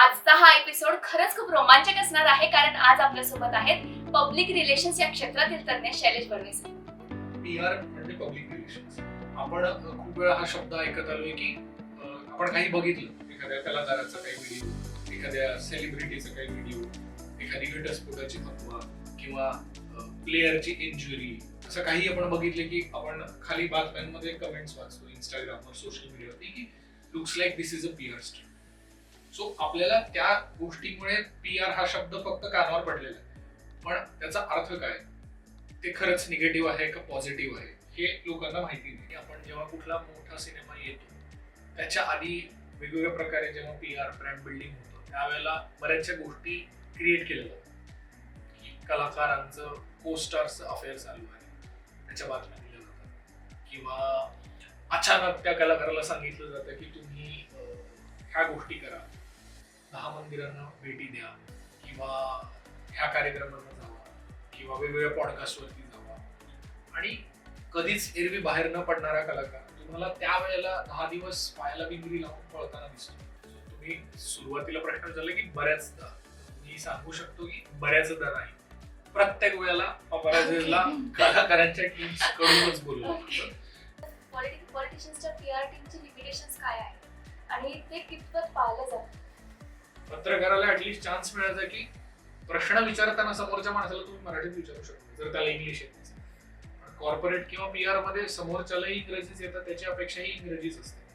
आजचा हा एपिसोड खरंच खूप रोमांचक असणार आहे कारण आज आपल्यासोबत आहेत पब्लिक रिलेशन्स या क्षेत्रातील तज्ञ शैलेश बर्वे सर. म्हणजे पब्लिक रिलेशन्स आपण खूप वेळा हा शब्द ऐकत आलोय की आपण काही बघितलं. एखाद्या कलाकाराचा काही व्हिडिओ एखाद्या सेलिब्रिटीचा काही व्हिडिओ एखादी घटस्फोटाची अफवा किंवा प्लेयरची इंजुरी असं काही आपण बघितले की आपण खाली बातम्यांमध्ये कमेंट्स वाचतो इंस्टाग्रामवर सोशल मीडियावरती की looks like this is a PR so आपल्याला त्या गोष्टीमुळे पी आर हा शब्द फक्त कानावर पडलेला आहे. पण त्याचा अर्थ काय? ते खरंच निगेटिव्ह आहे का पॉझिटिव्ह आहे? हे लोकांना माहिती नाही. आपण जेव्हा कुठला मोठा सिनेमा येतो त्याच्या आधी वेगवेगळ्या प्रकारे जेव्हा पी आर ब्रँड बिल्डिंग होतं त्यावेळेला बऱ्याचशा गोष्टी क्रिएट केल्या जातात. की कलाकारांचं को अफेअर चालू आहे. त्याच्या बातम्या दिल्या जातात. किंवा अचानक त्या कलाकाराला सांगितलं जातं की तुम्ही ह्या गोष्टी करा. दहा मंदिरांना भेटी द्या किंवा ह्या कार्यक्रमांना जावा किंवा वेगवेगळ्या पॉडकास्टवरती जावा. आणि कधीच एरवी बाहेर न पडणारा कलाकार तुम्हाला त्यावेळेला दहा दिवस पायाला बिंगरी लावून पळताना दिसतो. तुम्ही सुरुवातीला प्रश्न विचारला की बऱ्याचदा. मी सांगू शकतो की बऱ्याचदा नाही. प्रत्येक वेळेला पराजयला कलाकारांच्या टीम्स कडूनच बोलवलं पॉलिटिशियन्सच्या पी आर टीमचे लिमिटेशन्स काय आहेत? आणि ते कितपत पाळलं जातं? पत्रकाराला ऍटलीस्ट चान्स मिळायचा की प्रश्न विचारताना समोरच्या माणसाला तुम्ही मराठीत विचारू शकता जर त्याला इंग्लिश येत नसेल. कॉर्पोरेट किंवा पी आरमध्ये समोरच्यालाही इंग्रजीच येतात त्याची अपेक्षाही इंग्रजीच असते.